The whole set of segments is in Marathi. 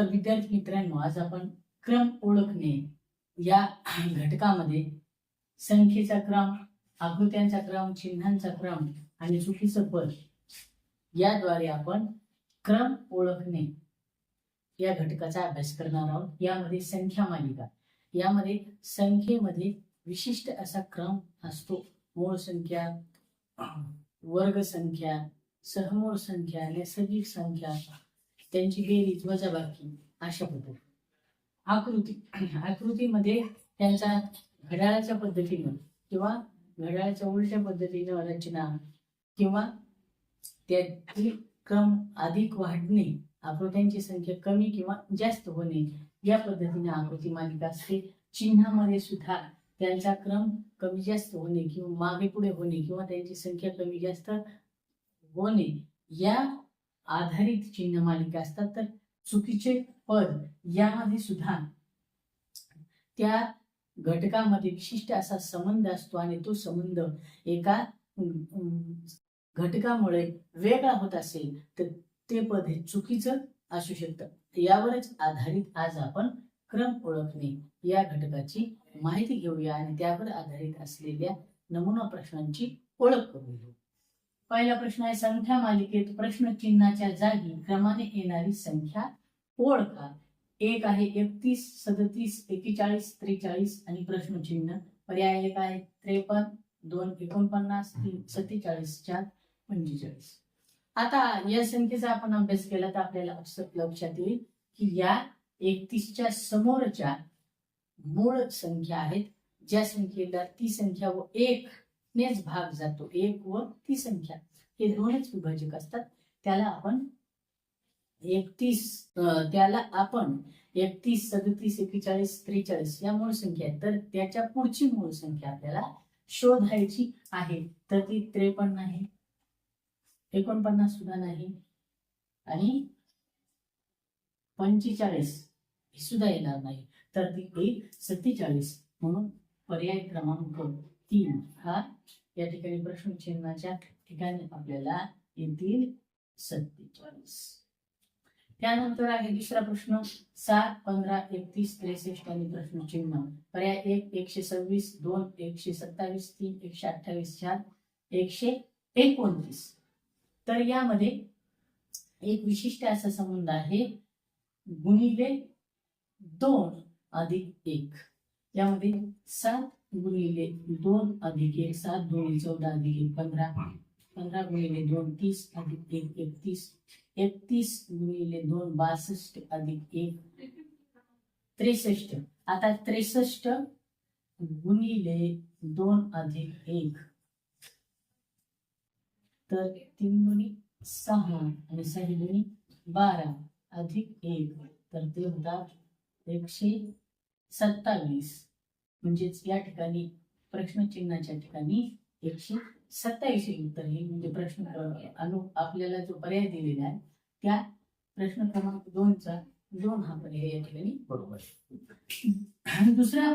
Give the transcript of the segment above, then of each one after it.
तर विद्यार्थी मित्रांनो आज आपण क्रम ओळखणे या घटकामध्ये संख्येचा क्रम आकृत्यांचा क्रम चिन्हांचा क्रम आणि चुकीचं पद याद्वारे आपण क्रम ओळखणे या घटकाचा अभ्यास करणार आहोत. यामध्ये संख्या मालिका यामध्ये संख्येमध्ये विशिष्ट असा क्रम असतो. मूळ संख्या वर्ग संख्या सहमूळ संख्या नैसर्गिक संख्या त्यांची गेली ध्वजा बाकी अशा पद्धती. आकृती आकृतीमध्ये त्यांचा घड्याळाच्या पद्धतीनं किंवा घड्याळाच्या उलट्या पद्धतीनं रचना किंवा त्यातील क्रम अधिक वाढणे आकृत्यांची संख्या कमी किंवा जास्त होणे या पद्धतीने आकृती मालिका असते. चिन्हामध्ये सुद्धा त्यांचा क्रम कमी जास्त होणे किंवा मागे पुढे होणे किंवा त्यांची संख्या कमी जास्त होणे या आधारित चिन्ह मालिका असतात तर चुकीचे पद यामध्ये सुद्धा त्या घटकामध्ये विशिष्ट असा संबंध असतो आणि तो संबंध एका घटकामुळे वेगळा होत असेल तर ते पद हे चुकीचं असू शकतं. यावरच आधारित आज आपण क्रम ओळखणे या घटकाची माहिती घेऊया आणि त्यावर आधारित असलेल्या नमुना प्रश्नांची ओळख करून घेऊ पहिला प्रश्न आहे संख्या मालिकेत प्रश्न चिन्हाच्या जागी क्रमाने येणारी संख्या ओळखा. एक आहे एकतीस सदतीस एकेचाळीस त्रेचाळीस आणि प्रश्नचिन्ह. पर्याय एक आहे त्रेपन्न दोन एकोणपन्नास तीन सत्तेचाळीस चार पंचेचाळीस. आता या संख्येचा आपण अभ्यास केला तर आपल्याला लक्षात येईल की या एकतीसच्या समोरच्या मूळ संख्या आहेत. ज्या संख्येला ती संख्या व एक नेच भाग जातो. एक व ती संख्या. हे दोनच विभाजक असतात. त्याला आपण एकतीस अं, त्याला आपण एकतीस सदतीस एकेचाळीस त्रेचाळीस या मूळ संख्या आहेत. तर त्याच्या पुढची मूळ संख्या आपल्याला शोधायची आहे. तर ती त्रेपन्न आहे. एकोणपन्नास सुद्धा नाही. आणि पंचेचाळीस ही सुद्धा येणार नाही. तर ती येईल सत्तेचाळीस म्हणून पर्याय क्रमांक तीन. हा? या ठिकाणी प्रश्नचिन्हाच्या ठिकाणी आपल्याला येतील सत्तेचाळीस. त्यानंतर आहे दुसरा प्रश्न. सात पंधरा एकतीस त्रेसष्ट आणि प्रश्नचिन्ह. पर्याय एक एकशे सव्वीस दोन एकशे सत्तावीस तीन एकशे अठ्ठावीस चार एकशे एकोणतीस. तर यामध्ये एक विशिष्ट असा संबंध आहे. गुणिले दोन अधिक एक. यामध्ये सात गुणिले दोन अधिक एक सात दोन चौदा अधिक एक पंधरा. पंधरा गुणिले दोन तीस अधिक एक एकतीस. एकतीस गुणिले दोन बासष्ट अधिक एक त्रेसष्ट. आता त्रेसष्ट गुणिले दोन अधिक एक. तर तीन गुणी सहा आणि सहा गुणी बारा अधिक एक. तर ते होतात एकशे सत्तावीस. म्हणजेच या ठिकाणी प्रश्नचिन्हाच्या ठिकाणी एकशे सत्तावीस हे उत्तर येईल म्हणजे प्रश्न अनु आपल्याला जो पर्याय दिलेला आहे त्या प्रश्न क्रमांक दोनचा दोन हा पर्याय या ठिकाणी बरोबर. आहे. आणि दुसरा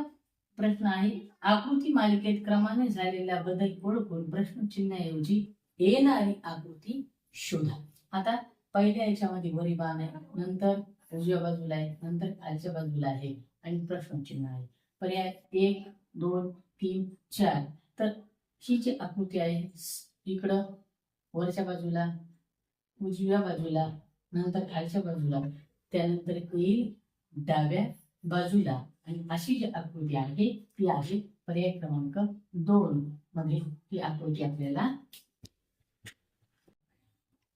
प्रश्न आहे आकृती मालिकेत क्रमाने झालेला बदल ओळखून प्रश्नचिन्हाऐवजी येणारी आकृती शोधा. आता पहिल्या याच्यामध्ये वरी बाण आहे नंतर उजव्या बाजूला आहे नंतर खालच्या बाजूला आहे आणि प्रश्नचिन्ह आहे. पर्याय एक दोन तीन चार. तर ही जी आकृती आहे इकडं वरच्या बाजूला उजव्या बाजूला नंतर खालच्या बाजूला त्यानंतर येईल डाव्या बाजूला. आणि अशी जी आकृती आहे ती आहे पर्याय क्रमांक दोन मध्ये ही आकृती आपल्याला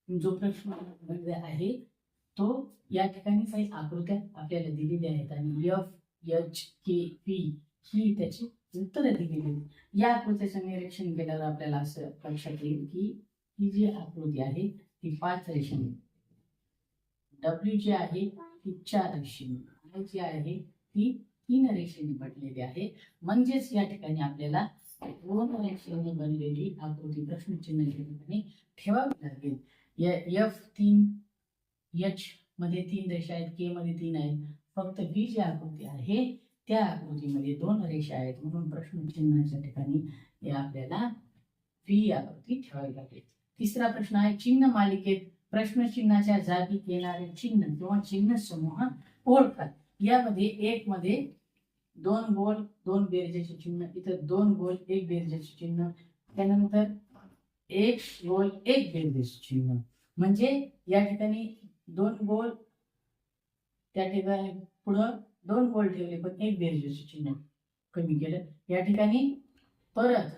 जो प्रश्न आहे तो या ठिकाणी काही आकृत्या आपल्याला दिलेल्या आहेत. आणि एफ एच के पी ही त्याची उत्तरं दिलेली. आहेत या आकृतीचं निरीक्षण केल्यावर आपल्याला असं लक्षात येईल की ही जी आकृती आहे ती पाच रेषेने. डब्ल्यू जी आहे ती चार रेषेने. आय जी आहे ती तीन रेषेने बनलेली आहे. म्हणजेच या ठिकाणी आपल्याला दोन रेषेने बनलेली आकृती प्रश्नचिन्हाच्या ठिकाणी ठेवावी लागेल. एफ तीन एच मध्ये तीन रेषा आहेत के मध्ये तीन आहेत फक्त वी जी आकृती आहे त्या आकृतीमध्ये दोन रेषा आहेत म्हणून प्रश्नचिन्हाच्या ठिकाणी हे आपल्याला व्ही आकृती ठेवावी लागेल. तिसरा प्रश्न आहे चिन्ह मालिकेत प्रश्नचिन्हाच्या जागी येणारे चिन्ह किंवा चिन्ह समूह ओळखतात यामध्ये एक मध्ये दोन गोल दोन बेरजेचे चिन्ह इथं दोन गोल एक बेरजेचे चिन्ह त्यानंतर एक गोल एक बेरजेचे चिन्ह. म्हणजे या ठिकाणी दोन गोल त्या ठिकाणी पुढं दोन गोल ठेवले पण एक बेरजेचे चिन्ह कमी केलं. या ठिकाणी परत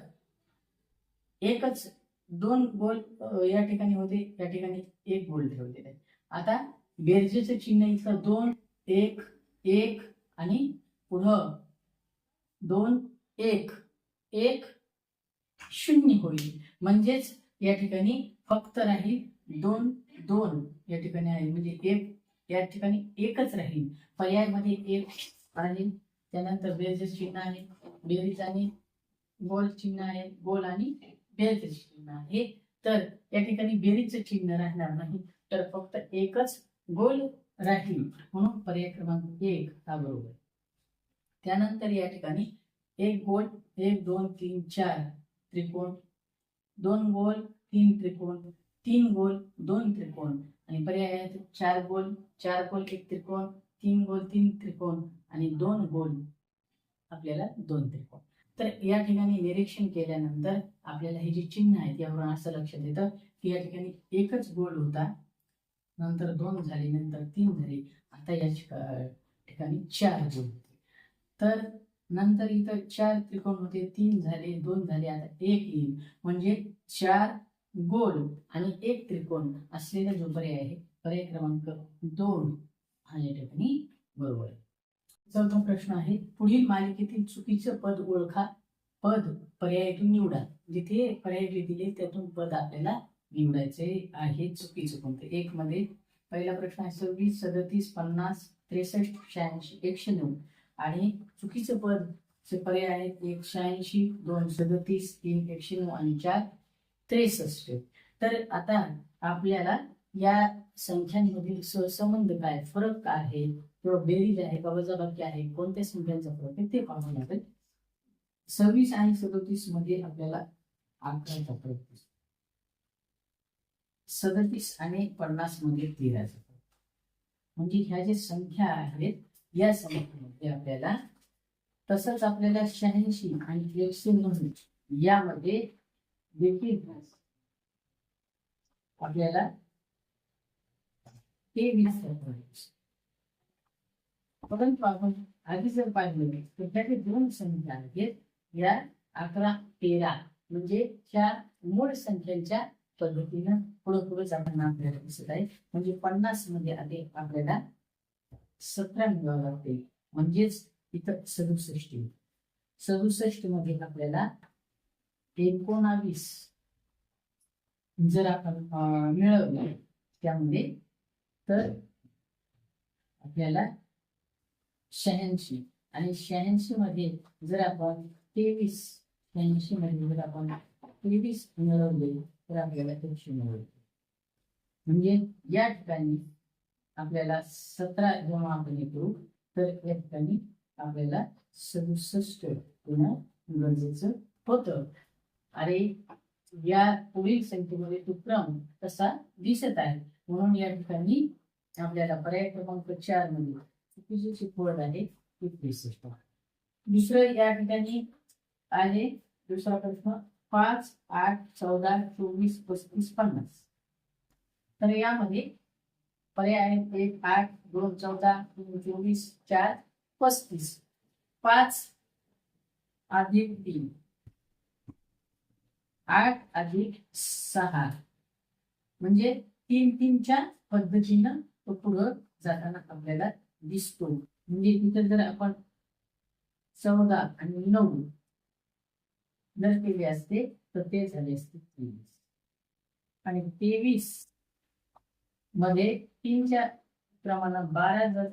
एकच दोन गोल या ठिकाणी होते या ठिकाणी एक गोल ठेवलेले आहे. आता बेरजेचं चिन्ह इथलं दोन एक एक आणि पुढं दोन एक एक शून्य होईल. म्हणजेच या ठिकाणी फक्त राहील दोन दोन या ठिकाणी आहे. म्हणजे एक या ठिकाणी एकच राहील. पर्यायमध्ये एक आणि त्यानंतर बेरजेचं चिन्ह आहे. बेरीज आणि गोल चिन्ह आहे. गोल आणि बेरजेचं चिन्ह आहे. तर या ठिकाणी बेरीजचं चिन्ह राहणार नाही. तर फक्त एकच गोल राहील. म्हणून पर्याय क्रमांक एक हा बरोबर त्यानंतर या ठिकाणी एक गोल एक दोन तीन चार त्रिकोण दोन गोल तीन त्रिकोण तीन गोल दोन त्रिकोण. आणि पर्याय आहेत. चार गोल चार गोल एक त्रिकोण तीन गोल तीन त्रिकोण आणि दोन गोल. आपल्याला दोन त्रिकोण. तर या ठिकाणी निरीक्षण केल्यानंतर आपल्याला हे जे चिन्ह आहेत यावरून असं लक्षात येतं की या ठिकाणी एकच गोल होता. नंतर दोन झाले नंतर तीन झाले. आता या ठिकाणी चार गोल होते. तर नंतर इथं चार त्रिकोण होते. तीन झाले दोन झाले. आता एक येईल. म्हणजे चार गोल आणि एक त्रिकोण असलेला जो पर्याय आहे पर्याय क्रमांक दोन हा या ठिकाणी बरोबर आहे. चौथा प्रश्न आहे पुढील मालिकेतील चुकीचं पद ओळखा. पद पर्यायातून निवडा. जिथे पर्याय दिले त्यातून पद आपल्याला निवडायचे आहे. चुकीचं कोणतं? एक मध्ये पहिला प्रश्न आहे सव्वीस सदतीस पन्नास त्रेसष्ट शहाऐंशी एकशे नऊ. आणि चुकीचं पद चे पर्याय आहेत एक शहाऐंशी दोन सदतीस तीन एकशे नऊ आणि चार. त्रेसष्ट तर आता आपल्याला या संख्यांमधील सहसंबंध काय? फरक काय आहे? किंवा बेरीज आहे का? वजाबाकी आहे? कोणत्या संख्यांचा फरक आहे? ते पाहून लागेल सव्वीस आणि सदोतीसमध्ये आपल्याला अकराचा फरक दिसतो. सदतीस आणि पन्नासमध्ये तेराचा फरक. म्हणजे ह्या ज्या संख्या आहेत या संख्येमध्ये आपल्याला तसंच आपल्याला शहाऐंशी आणि एकशे नऊ यामध्ये देखील आपल्याला तेवीस परंतु आपण आधी जर पाहिलं तर त्याचे दोन संख्या आहेत. या अकरा तेरा म्हणजे त्या मूळ संख्यांच्या पद्धतीनं पुढे पुढे जाताना आपल्याला दिसत आहे. म्हणजे पन्नासमध्ये आधी आपल्याला सतरा मिळावं लागते. म्हणजेच इथं सदुसष्टी सदुसष्टमध्ये आपल्याला एकोणावीस. जर आपण मिळवलं त्यामध्ये तर आपल्याला शहाऐंशी. आणि शहाऐंशी मध्ये जर आपण तेवीस शहाऐंशी मध्ये जर आपण तेवीस मिळवले तर आपल्याला तीनशे मिळवले म्हणजे या ठिकाणी आपल्याला सतरा जेव्हा आपण करू तर या ठिकाणी आपल्याला सदुसष्ट पुन्हा गरजेचं होतं. अरे या पुढील संख्येमध्ये तो क्रम तसा दिसत आहे. म्हणून या ठिकाणी आपल्याला पर्याय क्रमांक चारमध्ये चुकीचे जे आहे त्रेसष्ट दुसरं या ठिकाणी आहे दुसरा प्रश्न पाच आठ चौदा चोवीस पस्तीस पन्नास. तर यामध्ये पर्याय आहेत एक आठ दोन चौदा तीन चोवीस चार पस्तीस. पाच अधिक तीन. आठ अधिक सहा. म्हणजे तीन तीनच्या पद्धतीनं तो पुढं जाताना आपल्याला दिसतो. म्हणजे तिथं जर आपण चौदा आणि नऊ जर केले असते तर ते झाले असते तेवीस. आणि तेवीसमध्ये तीनच्या प्रमाणात बारा जर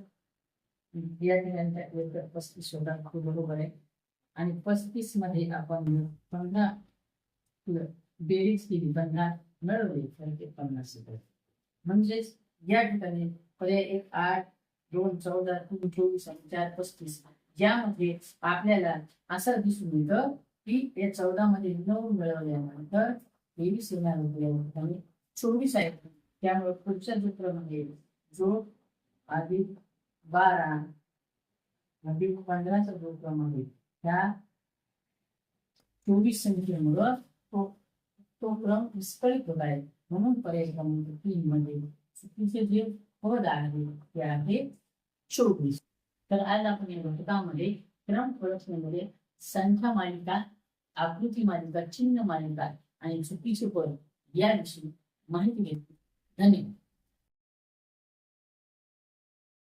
या पस्तीस शोधा खूप बरोबर आहे. आणि पस्तीसमध्ये आपण पंधरा बेरीज केली बंधात मिळवली तर ते पन्नास येतात म्हणजेच या ठिकाणी पर्याय एक आठ दोन चौदा तीन चोवीस आणि चार पस्तीस ज्यामध्ये आपल्याला असं दिसून येतं की या चौदा मध्ये नऊ मिळवल्यानंतर तेवीस येणार होते. या चोवीस आहेत. त्यामुळे पुढच्या सूत्रामध्ये जो अधिक बारा अधिक पंधराचा जो सूत्रामध्ये त्या चोवीस संख्येमुळं तो तो क्रम विस्कळीत होत आहे. म्हणून पर्याय क्रमांक तीन मध्ये म्हणजे चुकीचे जे पद आहे ते आहे चोवीस तर आज आपण या घटकामध्ये क्रम ओळखण्यामध्ये संख्या मालिका आकृती मालिका चिन्ह मालिका आणि चुकीचे पद याविषयी माहिती घेतली. धन्यवाद.